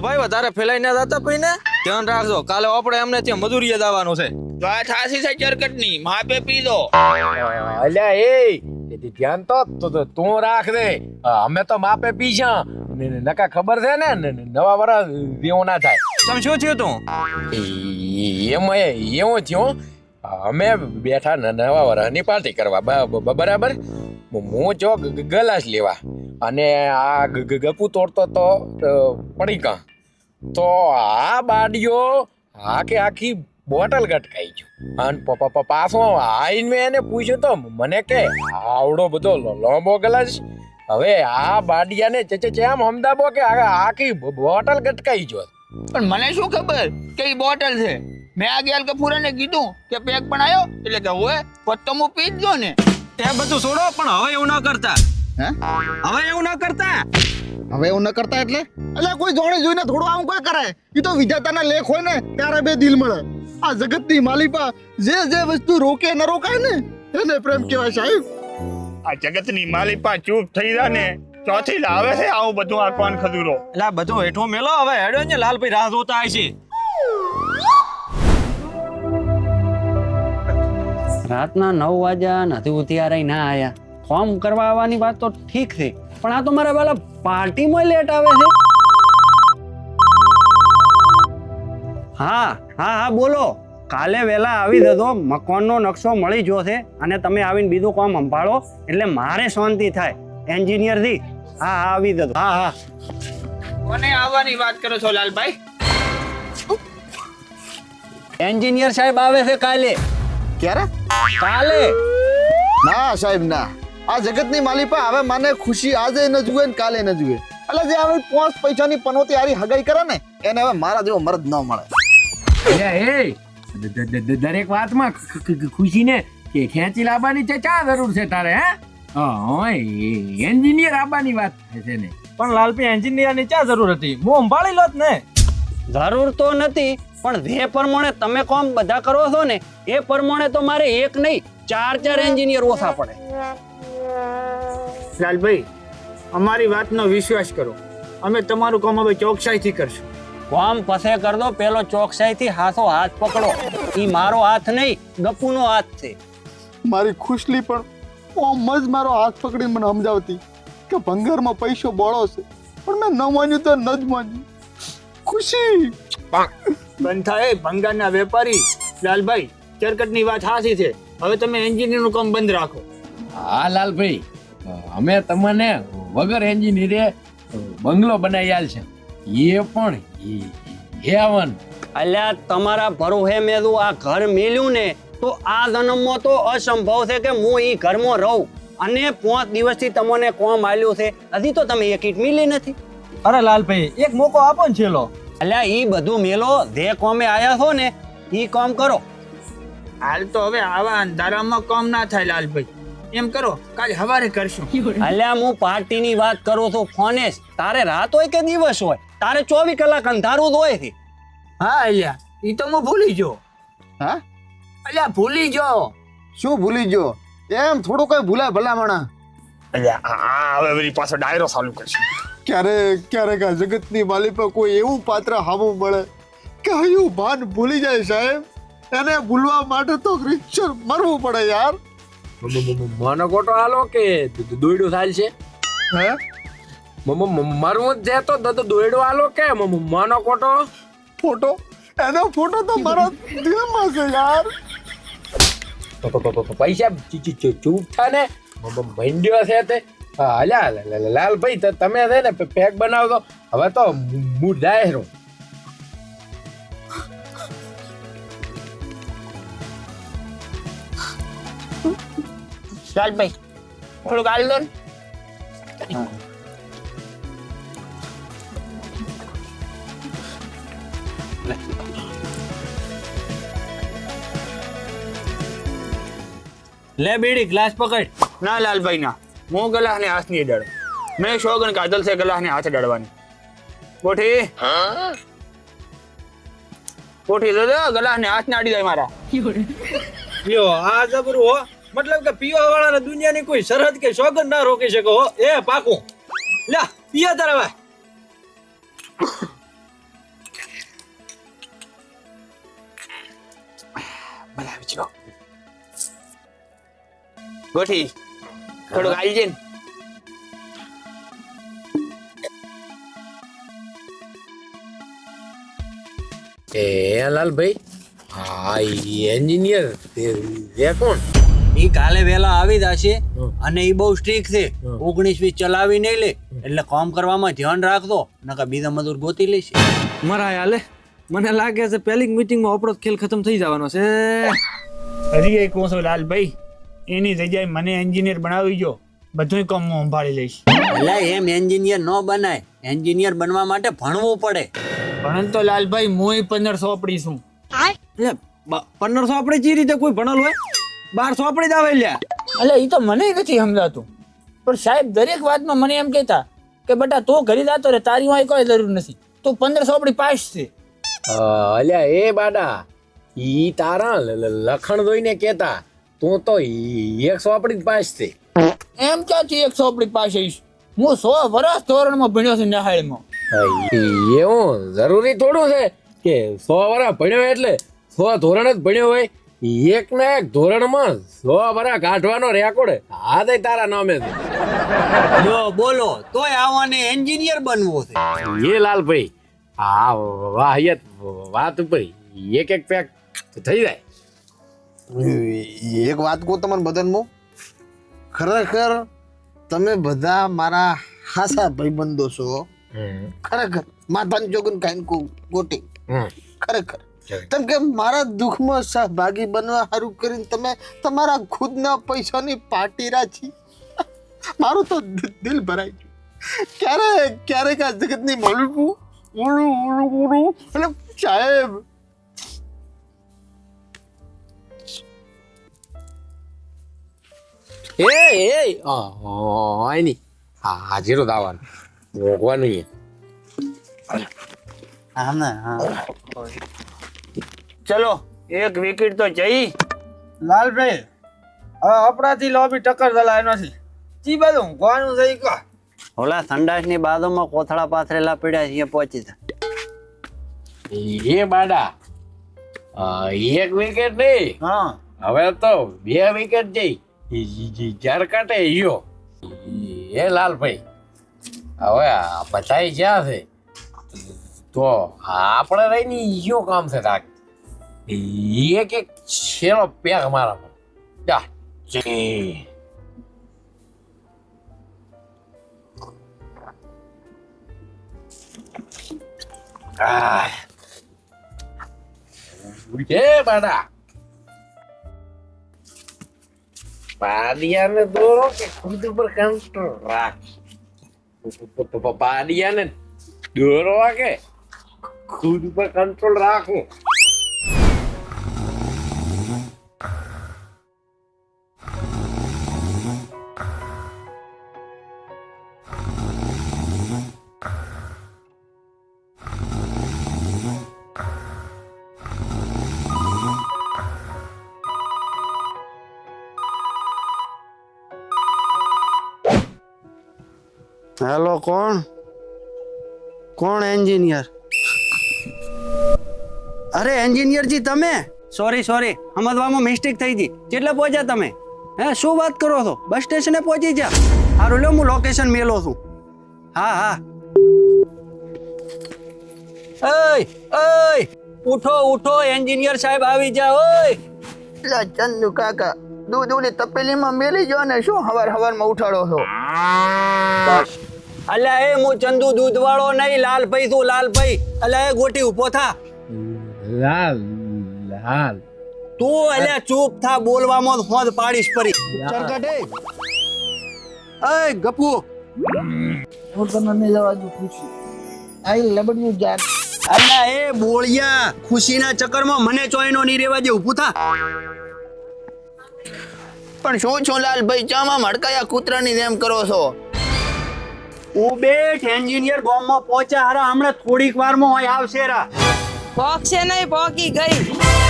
ભાઈ વધારે ફેલાઈ ના જતા પછી ને ધ્યાન રાખજો કાલે આપણે એમને ત્યાં મજૂરી જવાનું છે. તો આ થાસી છે ચરકટની માપે પી દો. અલ્યા એ એ ધ્યાન તો તો- રાખ દે. અમે તો માપે પી ને ને નકા ખબર છે ને ને ને નવા વરસ જેવું ના થાય. તમે શું થયું તું? એમાં એવું થયું. અમે બેઠા ન- નવા વરસની પાર્ટી કરવા. બરાબર? હું જો ગલાસ લેવા. અને આ ગપુ તોડતો તો અ, પડી કા તો આ બાડીઓ આખે આખી બોટલ ગટકાઈ ગયો. અને પપ્પા પ- પ- પાછો આઈને મેં એને પૂછ્યું તો મને કે આવડો બધો લ- લાંબો ગલાસ? હવે આ બાડિયાને ચે ચેમ હમદાબો કે આખી બોટલ ગટકાઈ ગયો. પણ મને શું ખબર કે એ બોટલ છે? મેં આ ગેલ કપૂરાને કીધું કે પેક પણ આવ્યો એટલે કે હોય પછી તો હું પી જ ગયો ને. એ બધું છોડો પણ હવે એવું ના કરતા. હવે એવું ના કરતા? હવે એવું ન કરતા એટલે? એટલે કોઈ જોડે જોઈને થોડું આવું કોઈ કરે એ તો વિધાતાના લેખ હોય ને ત્યારે બે દિલ મળે. આ જગતની માલિપા જે જે વસ્તુ રોકે ન રોકાય ને એને પ્રેમ કહેવાય સાહેબ. આ જગતની માલિપા ચૂપ થઈ જા ને ચોથી લાવે છે આવું બધું આ કોણ ખદુરો એટલે આ બધું હેઠો મેલો હવે હેડો ને લાલભાઈ રાહ જોતા હશે રાતના નવ વાગ્યા નથી ઉતિયારે ના આયા. ફોર્મ કરવા આવવાની વાત તો ઠીક છે પણ આ તો મારા પેલા પાર્ટીમાં લેટ આવે છે. હા હા હા બોલો. કાલે વહેલા આવી જજો મકાનનો નકશો મળી ગયો છે અને તમે આવીને બીજું કામ સંભાળો એટલે મારે શાંતિ થાય. એન્જિનિયરથી હા હા આવી જજો. હા હા. કોને આવવાની વાત કરો છો લાલભાઈ? એન્જિનિયર સાહેબ આવે છે કાલે. ક્યારે? કાલે. ના સાહેબ ના. આ જગતની માલિપા હવે મને ખુશી આજે ન જુએ ને કાલે ન જુએ. એટલે જે હવે પાંચ પૈસાની પનોતી આરી હગાઈ કરે ને એને હવે મારા જેવો મરદ ન મળે. દરેક વાતમાં ખુશીને કે ખેંચી લાવવાની છે ચા જરૂર છે તારે હે? એન્જિનિયર આવવાની વાત થાય છે ને. પણ લાલપી એન્જિનિયરની ક્યાં જરૂર હતી. હું સંભાળી લોત ને. જરૂર તો નથી પણ જે પ્રમાણે તમે કોમ બધા કરો છો ને એ પ્રમાણે તો મારે એક નહીં ચાર ચાર એન્જિનિયર ઓછા પડે. લાલભાઈ અમારી વાતનો વિશ્વાસ કરો. અમે તમારું કામ હવે ચોકસાઈથી કરશું. કામ પસે કર દો પેલો ચોકસાઈથી હાથો હાથ પકડો. ઈ મારો હાથ નહીં ગપુનો હાથ છે. મારી ખુશલી પણ ઓમ જ મારો હાથ પકડીને મને સમજાવતી કે ભંગારમાં પૈસો બોળો છે. પણ મેં ન માન્યું તો ન જ માન્યું. ખુશી! બંથા એ ભંગારના વેપારી. લાલભાઈ ચરકટની વાત હાસી છે. હવે તમે એન્જિનિયરનું કામ બંધ રાખો. હા લાલભાઈ અમે તમને વગર એન્જિનિયરે બંગલો બનાવી આલ છે. એ પણ હેવન અલ્યા તમારા ભરોહે મેં જો આ ઘર મેલ્યું ને તો આ જન્મમાં તો અસંભવ છે કે હું એ ઘરમાં રહું. અને પાંચ દિવસથી તમને કોમ આલ્યું છે. હજી તો તમે એક ઈટ મિલી નથી. અરે લાલભાઈ એક મોકો આપો ને છેલ્લો. અલ્યા એ બધું મેલો જે કોમે આયા છો ને એ કોમ કરો. હાલ તો હવે આવા અંધારામાં કોમ ના થાય લાલભાઈ. એમ કરો કાલે હવારે કરશું. અલ્યા હું પાર્ટીની વાત કરું છું ફોને તારે રાત હોય કે દિવસ હોય? તારે ચોવીસ કલાક અંધારું જ હોય છે. હા અલ્યા એ તો હું ભૂલી જો હા? અલ્યા ભૂલી જો શું ભૂલી જો એમ થોડું કઈ ભૂલાય ભલામણા. અલ્યા આ હવે વળી પાછો ડાયરો ચાલુ કરશું. ક્યારેક ક્યારેક આ જગતની માલી પર કોઈ એવું પાત્ર હામું મળે. કે હયું ભાન ભૂલી જાય સાહેબ? એને ભૂલવા માટે તો રીતસર મરવું પડે યાર. મને ગોટો હાલો કે દોયડું થાય છે? હે? મરવું જ છે તો દોયડું હાલો કે મનો કોટો ફોટો? એનો ફોટો તો મારા દિલમાં છે યાર. પૈસા ચૂપ થા ને મંડ્યો છે તે. હાલ્યા લાલભાઈ તમે છે ને પેક બનાવતો હવે તો મૂડ જાય રહું લાલભાઈ થોડુંક હાલ દો ને લે બીડી ગ્લાસ પકડ. ના લાલભાઈ ના હું ગલાસને હાથ નહીં ડળ મેં શોગન કાદલ છે ગલાસને હાથ અડાડવાની. કોઠી કોઠી ગલાહ ને હાથ ના અડી જાય મારા. યો આ જબરું હો. મતલબ કે પીવા વાળાને દુનિયાની કોઈ સરહદ કે સોગન ના રોકી શકો હો. એ પાકું. લ્યા પીએ તારે હવે. ગોઠી થોડું આલજે ને. એ લાલભાઈ હા એન્જિનિયર એ કોણ? ઈ કાલે વેલા આવી જશે અને એ બહુ સ્ટ્રીક છે. ઓગણીસ વીસ ચલાવી નહીં લે. એટલે કામ કરવામાં ધ્યાન રાખજો નકા બીજા મજૂર ગોતી લેશે. મરાય હાલે મને લાગે છે પહેલી મીટિંગમાં આપણો ખેલ ખતમ થઈ જવાનો છે. હજી એક કહું છું લાલભાઈ એની જગ્યાએ મને એન્જિનિયર બનાવી જો. બધું કામ હું સંભાળી લઈશ. એટલે એમ એન્જિનિયર ન બનાય. એન્જિનિયર બનવા માટે ભણવું પડે. પરંતુ લાલભાઈ હું પંદર સોપડી છું. એટલે પંદરસો આપડે જે રીતે કોઈ ભણેલ હોય બારસો સોપડી દાવે લ્યા. એટલે એ તો મને નથી સમજાતું. પણ સાહેબ દરેક વાતમાં મને એમ કહેતા કે બેટા તું ઘરે જાતો રે તારી વાંહે કોઈ જરૂર નથી. તું પંદર સોપડી પાસ છે. અલ્યા એ બાડા ઈ તારા લખણ જોઈને કહેતા તું તો એક સોપડી જ પાસ છે. એમ ક્યાંથી એક સોપડી પાસ આવીશ? હું સો વર્ષ ધોરણમાં ભણ્યો છું નિહાળમાં. એવું જરૂરી થોડું છે કે સો વર્ષ ભણ્યો એટલે સો ધોરણ જ ભણ્યો હોય. એક ના એક ધોરણમાં સો વરા કાઢવાનો રેકોર્ડ. હા તે તારા નામે. છે જો બોલો તોય આવવાને એન્જિનિયર બનવું છે. એ લાલભાઈ આ વાહિયત વાત ઉપર એક એક પેક થઈ જાય. એક વાત કહું તમને બધાને ખરેખર તમે બધા મારા હાસા ભાઈબંધો છો. ખરેખર માથાની જોગન કાંઈ કો ગોટી હમ. ખરેખર. કેમ કે મારા દુઃખમાં સહભાગી બનવા સારું કરીને તમે તમારા ખુદના પૈસાની પાર્ટી રાખી મારું તો દિલ ભરાઈ ગયું. ક્યારે ક્યારેક આ જગતની મળવું ઉડું ઉડું ઉડું એટલે સાહેબ. એ એ હોયની. હા હાજીરો દાવાનું. ભોગવાનું હા ને હા. ચલો એક વિકેટ તો જઈ. લાલભાઈ હવે આપણાથી લોબી ટક્કર દલાય નથી. જી બાજુ ઊંઘવાનું છે ઈ કહો. ઓલા સંડાસની બાજુમાં કોથળા પાથરેલા પડ્યા છે પહોંચી જા. એ બાડા એક વિકેટ નહીં. હા. હવે તો બે વિકેટ જઈ. ચાર કાટે યો એ લાલભાઈ હવે બધા જ્યાં છે તો આપણે રહીને ઈયો કામ છે રાખ. એક એક છેલ્લો પેક મારા પર જા જી Ah. ઉઠે બાડા પાડિયાને દોરો કે ખુદ ઉપર કંટ્રોલ રાખ પાડિયાને દોરો કે ખુદ ઉપર કંટ્રોલ રાખો હેલો કોણ? કોણ એન્જિનિયર અરે એન્જિનિયરજી તમે? સોરી સોરી સમજવામાં મિસ્ટેક થઈ ગઈ. કેટલે પહોંચ્યા તમે? હે શું વાત કરો છો? બસ સ્ટેશને પહોંચી જા સારું લો હું લોકેશન મેલો છું. હા હા. ઓય ઓય ઉઠો ઉઠો એન્જિનિયર સાહેબ આવી જા ઓય. ચંદુ કાકા દૂધ ઓલી તપેલીમાં મેલી જો ને શું હવાર હવારમાં ઉઠાડો છો? અલ્યા એ હું ચંદુ દૂધ વાળો નહીં લાલભાઈ તું લાલભાઈ અલ્યા એ ગોટી ઊભો થા. લાલ લાલ. તું અલ્યા ચૂપ થા બોલવામાં હોદ પાડીશ પરી. ચરકટે એ ગપુ. હું તમને નહીં જવા દઉં ખુશી. આઈ લબડ્યું જાત. અલ્યા એ બોળિયા ખુશીના ચક્કરમાં મને ચોઈનો નહીં રેવા દે ઊભું થા. પણ શું છો લાલભાઈ? ચામાં મડકાયા કૂતરાની જેમ કરો છો? ઉબેઠ એન્જિનિયર ગામમાં પહોંચ્યા હારા. હમણાં થોડીક વારમાં હોય આવશે રા પોક નહીં પોકી ગઈ.